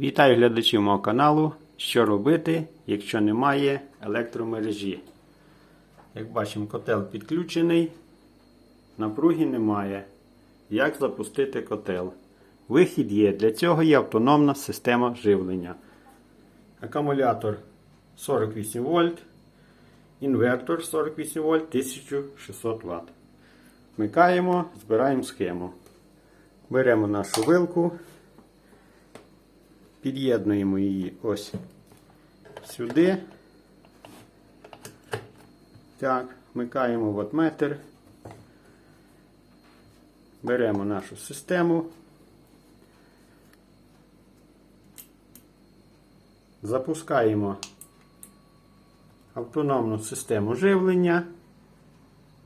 Вітаю глядачів мого каналу. Що робити, якщо немає електромережі? Як бачимо, котел підключений, напруги немає. Як запустити котел? Вихід є. Для цього є автономна система живлення. Акумулятор 48 вольт, інвертор 48 вольт 1600 Вт. Вмикаємо, збираємо схему. Беремо нашу вилку. Під'єднуємо її ось сюди. Так, вмикаємо ватметр. Беремо нашу систему. Запускаємо автономну систему живлення.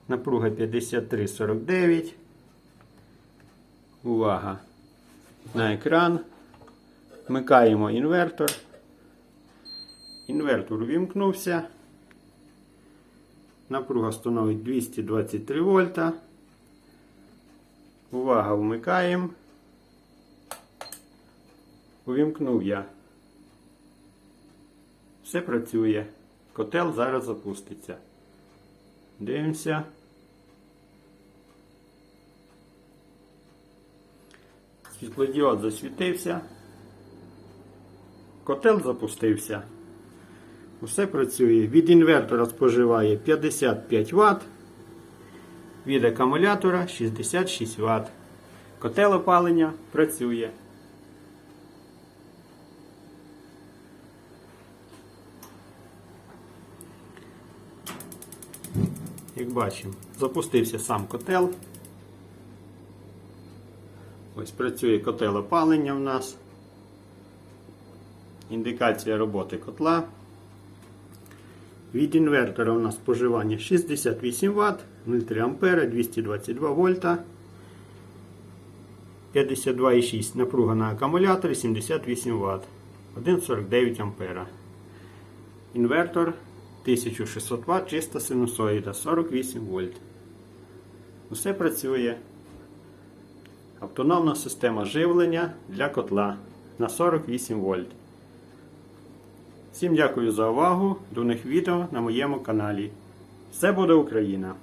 Напруга 5349. Увага на екран. Вмикаємо інвертор. Інвертор увімкнувся. Напруга становить 223 вольта. Увага, вмикаємо. Увімкнув я. Все працює. Котел зараз запуститься. Дивимося. Світлодіод засвітився. Котел запустився. Усе працює. Від інвертора споживає 55 Вт. Від акумулятора 66 Вт. Котел опалення працює. Як бачимо, запустився сам котел. Ось працює котел опалення в нас. Індикація роботи котла. Від інвертора у нас споживання 68 Вт, 0,3 А, 222 вольта, 52,6 напруга на акумуляторі 78 Вт, 1,49 А. Інвертор 1600 Вт, чиста синусоїда 48 вольт. Усе працює. Автономна система живлення для котла на 48 вольт. Всім дякую за увагу. До нових відео на моєму каналі. Все буде Україна!